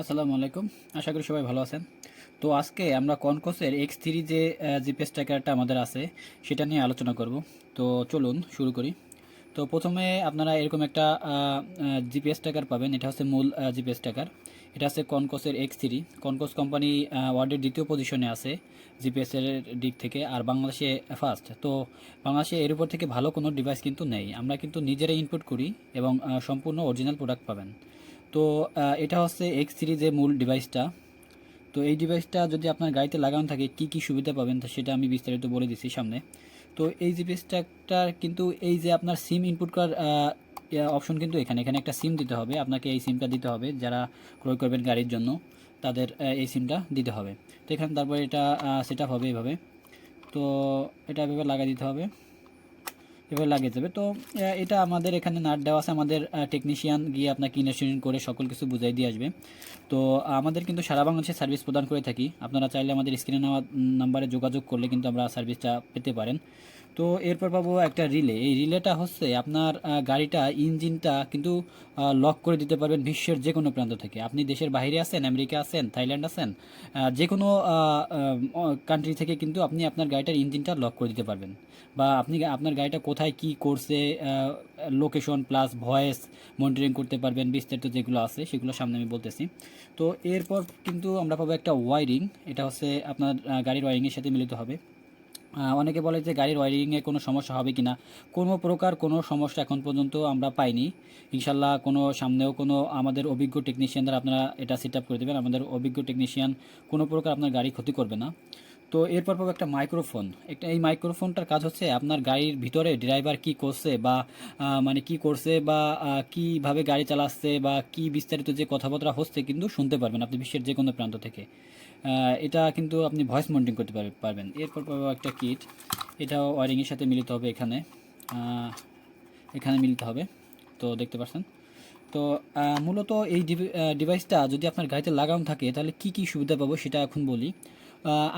আসসালামু আলাইকুম। আশা করি সবাই ভালো আছেন। তো আজকে আমরা কনকোসের এক্স থ্রি যে জিপিএস ট্র্যাকারটা আমাদের আছে, সেটা নিয়ে আলোচনা করব। তো চলুন, শুরু করি। তো প্রথমে আপনারা এরকম একটা জিপিএস ট্র্যাকার পাবেন। এটা হচ্ছে মূল জিপিএস ট্র্যাকার। এটা হচ্ছে কনকোসের এক্স থ্রি কনকোস কোম্পানি ওয়ার্ল্ডের দ্বিতীয় পজিশনে আছে জিপিএসের দিক থেকে, আর বাংলাদেশে ফার্স্ট তো বাংলাদেশে এর উপর থেকে ভালো কোনো ডিভাইস কিন্তু নেই। আমরা কিন্তু নিজেরাই ইনপুট করি এবং সম্পূর্ণ অরিজিনাল প্রোডাক্ট পাবেন। তো এটা হচ্ছে এক্স সিরিজের মূল ডিভাইসটা তো এই ডিভাইসটা যদি আপনার গাড়িতে লাগানো থাকে, কি কি সুবিধা পাবেন সেটা আমি বিস্তারিত বলে দিচ্ছি সামনে। তো এই জিপিএসটা কিন্তু এই যে আপনার সিম ইনপুট করার অপশন কিন্তু এখানে। এখানে একটা সিম দিতে হবে, আপনাকে এই সিমটা দিতে হবে, যারা ক্রয় করবেন গাড়ির জন্য, তাদের এই সিমটা দিতে হবে। তো এখানে তারপরে এটা সেট হবে এইভাবে তো এটা এভাবে লাগা দিতে হবে। এভাবে লাগিয়ে যাবে তো এটা আমাদের এখানে নাট দেওয়া আছে। আমাদের টেকনিশিয়ান গিয়ে আপনাকে ইনস্টলেশন করে সকল কিছু বুঝাই দিয়ে আসবে। তো, আমাদের কিন্তু সারা বাংলাদেশে সার্ভিস প্রদান করে থাকি। আপনারা চাইলে আমাদের স্ক্রিনে নেওয়া নাম্বারে যোগাযোগ করলে কিন্তু আমরা সার্ভিসটা পেতে পারেন। তো এরপর পাবো একটা রিলে। এই রিলেটা হচ্ছে আপনার গাড়িটা, ইঞ্জিনটা কিন্তু লক করে দিতে পারবেন বিশ্বের যে কোনো প্রান্ত থেকে। আপনি দেশের বাইরে আছেন, আমেরিকা আছেন, থাইল্যান্ড আছেন যে কোনো কান্ট্রি থেকে কিন্তু আপনি আপনার গাড়িটার ইঞ্জিনটা লক করে দিতে পারবেন। বা আপনি আপনার গাড়িটা কোথায় কি করছে লোকেশন প্লাস ভয়েস মনিটরিং করতে পারবেন, বিস্তারিত যেগুলো আছে সেগুলো সামনে আমি বলতেছি। তো এরপর কিন্তু আমরা পাবো একটা ওয়ারিং এটা হচ্ছে আপনার গাড়ির ওয়ারিংয়ের সাথে মিলিত হবে। অনেকে বলে যে গাড়ির ওয়ারিংয়ে কোনো সমস্যা হবে কি না কোনো প্রকার কোনো সমস্যা এখন পর্যন্ত আমরা পাইনি। ইনশাল্লাহ কোনো সামনেও কোনো আমাদের অভিজ্ঞ টেকনিশিয়ান দ্বারা আপনারা এটা সেট করে দেবেন। আমাদের অভিজ্ঞ টেকনিশিয়ান কোনো প্রকার আপনার গাড়ি ক্ষতি করবে না। তো এরপর পাবো একটা মাইক্রোফোন একটা এই মাইক্রোফোনটার কাজ হচ্ছে আপনার গাড়ির ভিতরে ড্রাইভার কি করছে বা মানে কি করছে বা কীভাবে গাড়ি চালাচ্ছে বা কি বিস্তারিত যে কথাবার্তা হচ্ছে কিন্তু শুনতে পারবেন আপনি বিশ্বের যে কোনো প্রান্ত থেকে। এটা কিন্তু আপনি ভয়েস মনিটরিং করতে পারবে- পারবেন। এরপর পাবো একটা কিট এটাও ওয়ারিংয়ের সাথে মিলিত হবে এখানে। এখানে মিলিত হবে। তো দেখতে পাচ্ছেন তো মূলত এই ডিভাইসটা যদি আপনার গাড়িতে লাগানো থাকে তাহলে কি কি সুবিধা পাবো সেটা এখন বলি।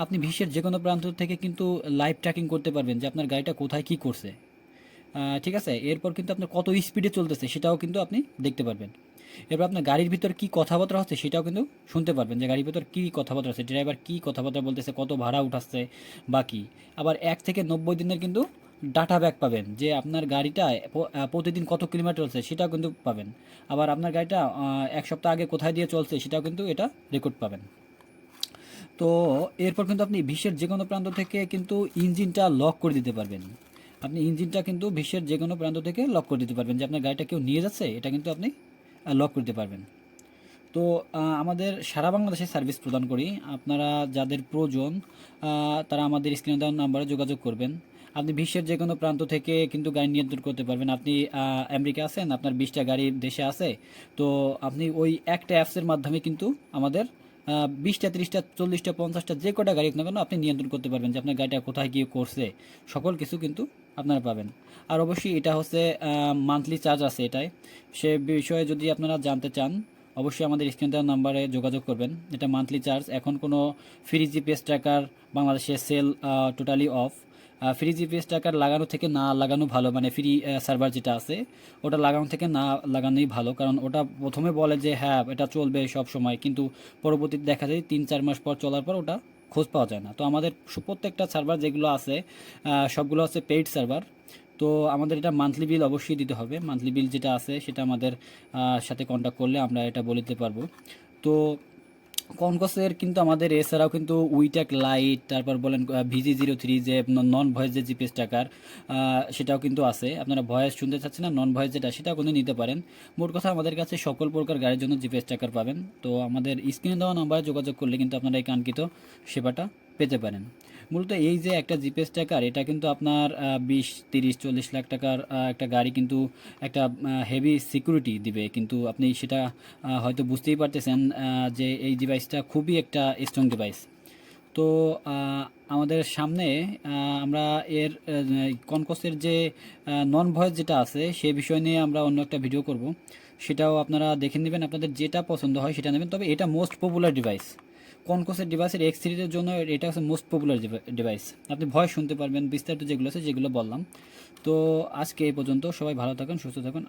আপনি বিশ্বের যে কোনো প্রান্ত থেকে কিন্তু লাইভ ট্র্যাকিং করতে পারবেন যে আপনার গাড়িটা কোথায় কি করছে। ঠিক আছে? এরপর কিন্তু আপনার কত স্পিডে চলতেছে সেটাও কিন্তু আপনি দেখতে পারবেন। এরপর আপনার গাড়ির ভিতর কি কথাবার্তা হচ্ছে সেটাও কিন্তু শুনতে পারবেন যে গাড়ির ভিতর কী কথাবার্তা হচ্ছে ড্রাইভার কী কথাবার্তা বলতেছে, কত ভাড়া উঠাচ্ছে বা কী। আবার এক থেকে নব্বই দিনের কিন্তু ডাটা ব্যাক পাবেন যে আপনার গাড়িটা প্রতিদিন কত কিলোমিটার চলছে সেটাও কিন্তু পাবেন। আবার আপনার গাড়িটা এক সপ্তাহ আগে কোথায় দিয়ে চলছে সেটাও কিন্তু এটা রেকর্ড পাবেন। তো এরপর কিন্তু আপনি বিশ্বের যে কোনো প্রান্ত থেকে কিন্তু ইঞ্জিনটা লক করে দিতে পারবেন। আপনি ইঞ্জিনটা কিন্তু বিশ্বের যে কোনো প্রান্ত থেকে লক করে দিতে পারবেন যে আপনার গাড়িটা কেউ নিয়ে যাচ্ছে, এটা কিন্তু আপনি লক করতে পারবেন। তো আমাদের সারা বাংলাদেশে সার্ভিস প্রদান করি। আপনারা যাদের প্রয়োজন তারা আমাদের স্ক্রিনে দেওয়ার নাম্বারে যোগাযোগ করবেন। আপনি বিশ্বের যে কোনো প্রান্ত থেকে কিন্তু গাড়ি নিয়ন্ত্রণ করতে পারবেন। আপনি আমেরিকা আছেন, আপনার বিশটা গাড়ি দেশে আছে, তো আপনি ওই একটা অ্যাপসের মাধ্যমে কিন্তু আমাদের বিশটা, তিরিশটা, চল্লিশটা, পঞ্চাশটা যে কটা গাড়ি না কেন আপনি নিয়ন্ত্রণ করতে পারবেন যে আপনার গাড়িটা কোথায় গিয়ে করছে, সকল কিছু কিন্তু আপনারা পাবেন। আর অবশ্যই এটা হচ্ছে মান্থলি চার্জ আছে এটাই। সে বিষয়ে যদি আপনারা জানতে চান, অবশ্যই আমাদের স্ক্রিন দেওয়ার নাম্বারে যোগাযোগ করবেন। এটা মান্থলি চার্জ এখন কোনো ফ্রি জিপিএস ট্র্যাকার বাংলাদেশে sale totally off free GPS tracker লাগানো থেকে না লাগানো ভালো? মানে ফ্রি সার্ভার যেটা আছে, ওটা লাগানো থেকে না লাগানোই ভালো। কারণ ওটা প্রথমে বলে যে হ্যাঁ এটা চলবে সব সময়। কিন্তু পরবর্তীতে দেখা যায় তিন, চার মাস পর চলার পর ওটা খোঁজ পাওয়া যায় না। তো আমাদের প্রত্যেকটা সার্ভার যেগুলো আছে সবগুলো আছে পেইড সার্ভার তো আমাদের এটা মান্থলি বিল অবশ্যই দিতে হবে। মান্থলি বিল যেটা আছে, সেটা আমাদের সাথে কন্ট্যাক্ট করলে আমরা এটা বলে দিতে পারব। তো কনকসের কিন্তু আমাদের এছাড়াও কিন্তু উইটেক লাইট, তারপর বলেন ভিজি জিরো থ্রি যে নন ভয়েস যে জিপিএস টাকার সেটাও কিন্তু আছে। আপনারা ভয়েস শুনতে চাচ্ছেন না নন ভয়েস যেটা, সেটাও কিন্তু নিতে পারেন। মোট কথা আমাদের কাছে সকল প্রকার গাড়ির জন্য জিপিএস টাকার পাবেন। তো আমাদের স্ক্রিনে দেওয়া নাম্বারে যোগাযোগ করলে কিন্তু আপনারা এই কাঙ্ক্ষিত সেবাটা পেতে পারেন। মূলত এই যে একটা জিপিএস টাকার, এটা কিন্তু আপনার বিশ, তিরিশ, চল্লিশ লাখ টাকার একটা গাড়ি কিন্তু একটা হেভি সিকিউরিটি দিবে। কিন্তু আপনি সেটা হয়তো বুঝতেই পারতেছেন যে এই ডিভাইসটা খুবই একটা স্ট্রং ডিভাইস তো আমাদের সামনে আমরা এর কনকসের যে নন ভয়েস যেটা আছে সেই বিষয় নিয়ে আমরা অন্য একটা ভিডিও করব। সেটাও আপনারা দেখে নেবেন। আপনাদের যেটা পছন্দ হয় সেটা নেবেন। তবে এটা মোস্ট পপুলার ডিভাইস কনকসের ডিভাইসের এক্স সিরিজের জন্য এটা হচ্ছে মোস্ট পপুলার ডিভাইস আপনি ভয় শুনতে পারবেন, বিস্তারিত যেগুলো আছে যেগুলো বললাম। তো আজকে এই পর্যন্ত, সবাই ভালো থাকুন, সুস্থ থাকুন।